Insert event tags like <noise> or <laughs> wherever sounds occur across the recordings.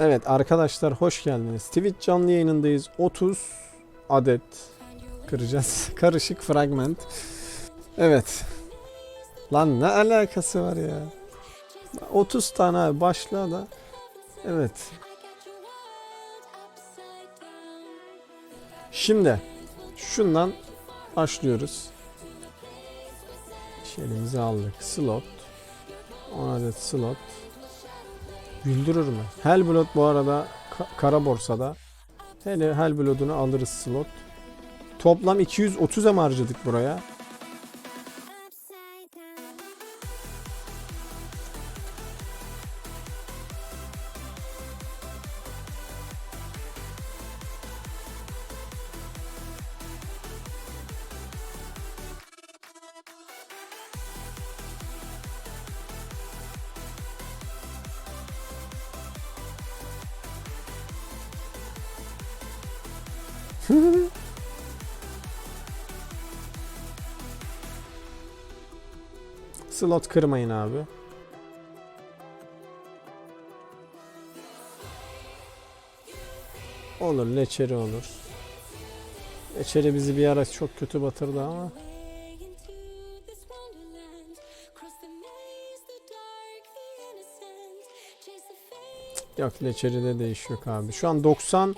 Evet arkadaşlar hoş geldiniz. Twitch canlı yayınındayız. 30 adet kıracağız. <laughs> Karışık fragment. Evet. Lan ne alakası var ya? 30 tane başla da. Evet. Şimdi şundan başlıyoruz. Elimize aldık. Slot. 10 adet slot. Güldürür mü? Hellblood bu arada ka- kara borsada. Hele Hellblood'unu alırız slot. Toplam 230 em harcadık buraya. <laughs> Slot kırmayın abi. Olur leçeri olur. Leçeri bizi bir ara çok kötü batırdı ama. Yok leçeri de değiş yok abi. Şu an 90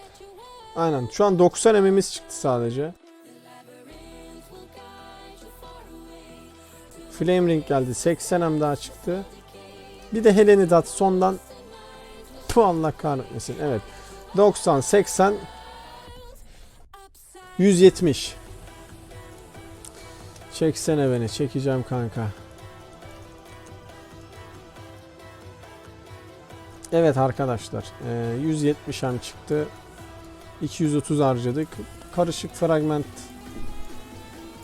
Aynen şu an 90 emimiz çıktı sadece. Flame Ring geldi. 80 em daha çıktı. Bir de Helenidat sondan Puh Allah kahretmesin. Evet. 90, 80 170 Çeksene beni. Çekeceğim kanka. Evet arkadaşlar. eee, 170 em çıktı. 230 harcadık. Karışık fragment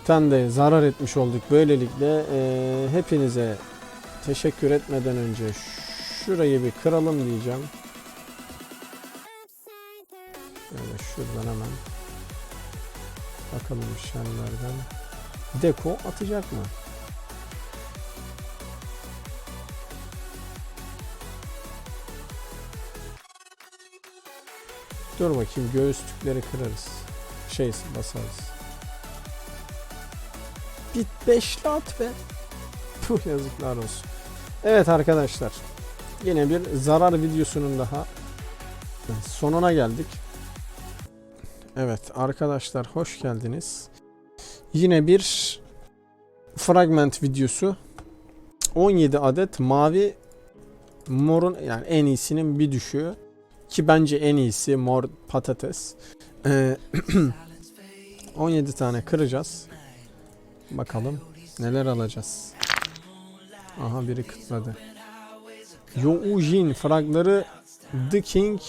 ten de zarar etmiş olduk. Böylelikle eee, hepinize teşekkür etmeden önce şurayı bir kıralım diyeceğim. Böyle şuradan hemen bakalım şenlerden. Deko atacak mı? Dur bakayım göğüslükleri kırarız. Şey basarız. Bit beşli at be. Puh yazıklar olsun. Evet arkadaşlar. Yine bir zarar videosunun daha sonuna geldik. Evet arkadaşlar hoş geldiniz. Yine bir fragment videosu. 17 adet mavi morun yani en iyisinin bir düşüğü ki bence en iyisi mor patates. Ee, <clears throat> 17 tane kıracağız. Bakalım neler alacağız. Aha biri kıtladı. Youjin fragları The King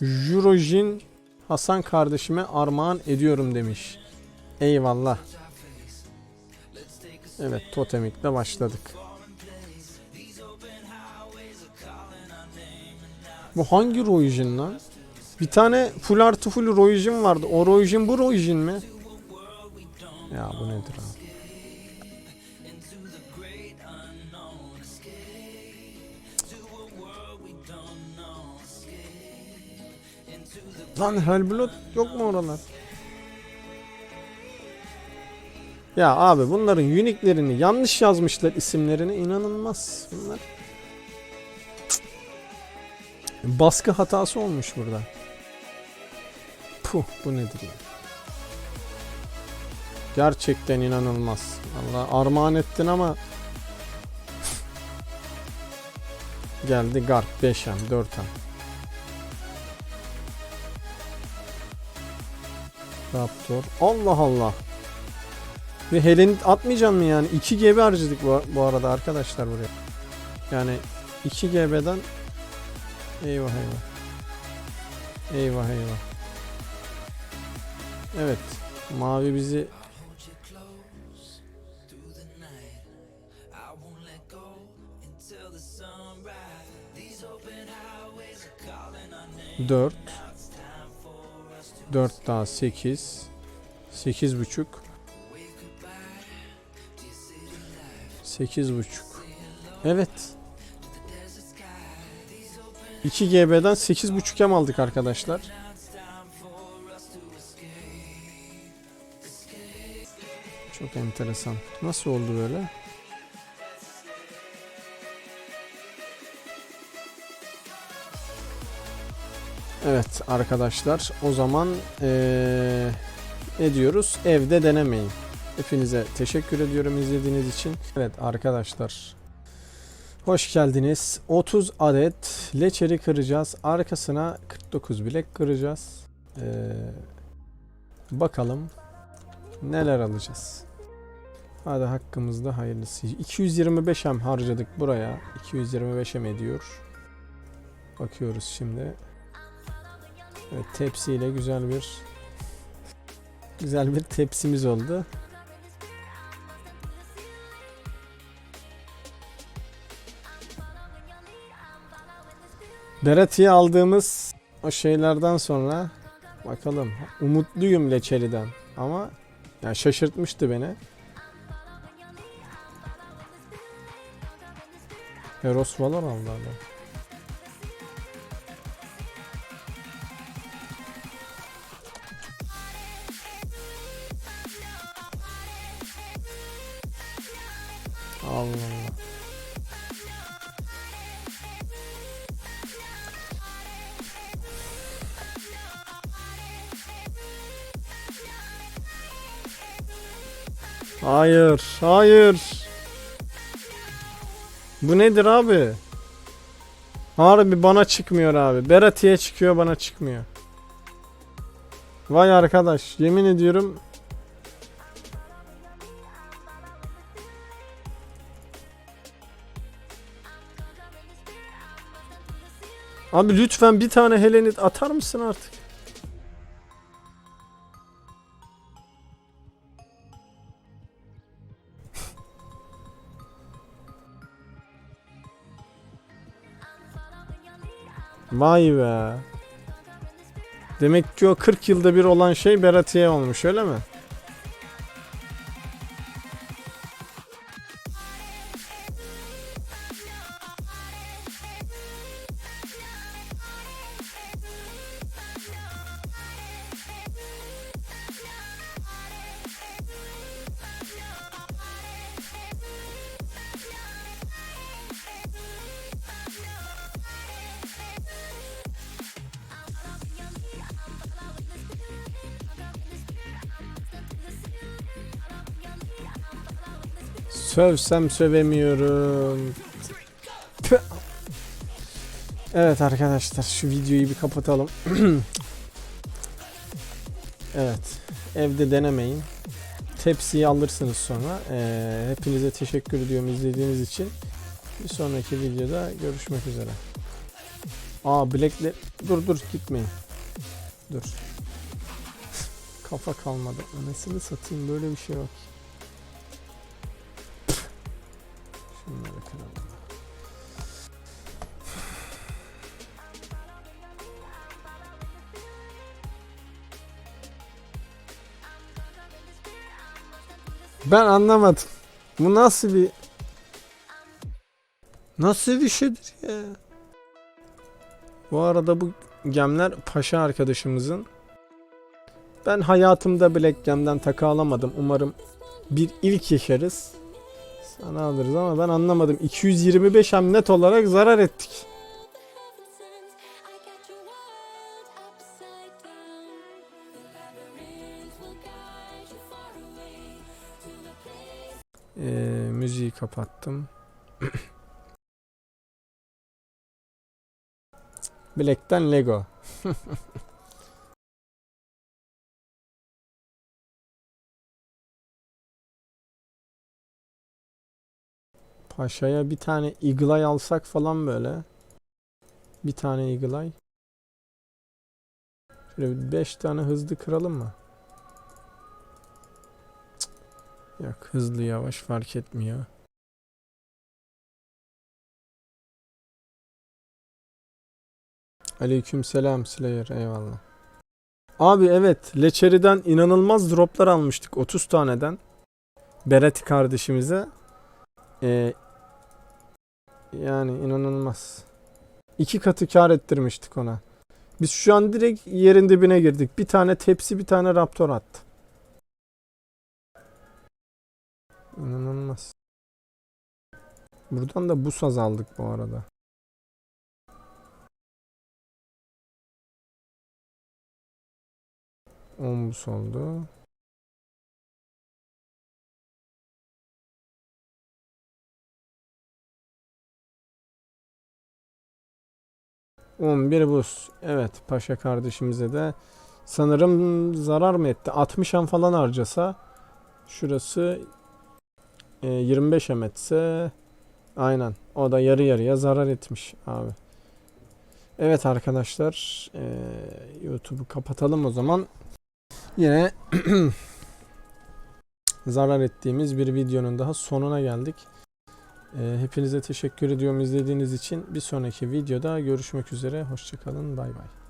Jurojin Hasan kardeşime armağan ediyorum demiş. Eyvallah. Evet totemikle başladık. Bu hangi Roijin lan? Bir tane full artı full Roijin vardı. O Roijin bu Roijin mi? Ya bu nedir abi? Lan Hellblood yok mu oralar? Ya abi bunların unique'lerini yanlış yazmışlar isimlerini inanılmaz bunlar. Baskı hatası olmuş burada. Puh bu nedir ya? Gerçekten inanılmaz. Allah armağan ettin ama <laughs> geldi Garp 5'em 4'em. Raptor. Allah Allah. Ve Helen atmayacaksın mı yani? 2 GB harcadık bu, bu arada arkadaşlar buraya. Yani 2 GB'den eyvah eyvah. Eyvah eyvah. Evet. Mavi bizi Dört. Dört daha sekiz. Sekiz buçuk. Sekiz buçuk. Evet. 2 GB'den 8.5 M aldık arkadaşlar. Çok enteresan. Nasıl oldu böyle? Evet arkadaşlar o zaman eee, ne diyoruz? Evde denemeyin. Hepinize teşekkür ediyorum izlediğiniz için. Evet arkadaşlar hoş geldiniz. 30 adet leçeri kıracağız. Arkasına 49 bilek kıracağız. Eee, bakalım neler alacağız. Hadi hakkımızda hayırlısı. 225 M harcadık buraya. 225 M ediyor. Bakıyoruz şimdi. Evet tepsiyle güzel bir güzel bir tepsimiz oldu. Berati'ye aldığımız o şeylerden sonra bakalım umutluyum Leçeri'den ama yani şaşırtmıştı beni. Eros Valor aldı adam. Allah Allah. Hayır, hayır. Bu nedir abi? Harbi bana çıkmıyor abi. Berati'ye çıkıyor bana çıkmıyor. Vay arkadaş yemin ediyorum Abi lütfen bir tane Helenit atar mısın artık? Vay be. Demek ki o 40 yılda bir olan şey Beratiye olmuş öyle mi? Sövsem sövemiyorum. Evet arkadaşlar şu videoyu bir kapatalım. <clears throat> evet. Evde denemeyin. Tepsiyi alırsınız sonra. Ee, hepinize teşekkür ediyorum izlediğiniz için. Bir sonraki videoda görüşmek üzere. Aa bilekle... Dur dur gitmeyin. Dur. <laughs> Kafa kalmadı. Anasını satayım böyle bir şey yok. Ben anlamadım. Bu nasıl bir Nasıl bir şeydir ya? Bu arada bu gemler paşa arkadaşımızın. Ben hayatımda Black Gem'den takı alamadım. Umarım bir ilk yaşarız. Sana alırız ama ben anlamadım. 225 hem net olarak zarar ettik. Ee, müziği kapattım. <coughs> Black'ten Lego. <laughs> Paşa'ya bir tane Eagle alsak falan böyle. Bir tane Eagle Şöyle 5 tane hızlı kıralım mı? Yok hızlı yavaş fark etmiyor. Aleykümselam Slayer eyvallah. Abi evet Leçeri'den inanılmaz droplar almıştık 30 taneden. Berati kardeşimize. Ee, yani inanılmaz. İki katı kar ettirmiştik ona. Biz şu an direkt yerin dibine girdik. Bir tane tepsi bir tane raptor attı. İnanılmaz. Buradan da buz aldık bu arada. On bus oldu. On bir bus. Evet paşa kardeşimize de sanırım zarar mı etti? 60 an falan harcasa şurası e, 25 em etse aynen o da yarı yarıya zarar etmiş abi. Evet arkadaşlar e, YouTube'u kapatalım o zaman. Yine <clears throat> zarar ettiğimiz bir videonun daha sonuna geldik. E, hepinize teşekkür ediyorum izlediğiniz için. Bir sonraki videoda görüşmek üzere. Hoşçakalın. Bay bay.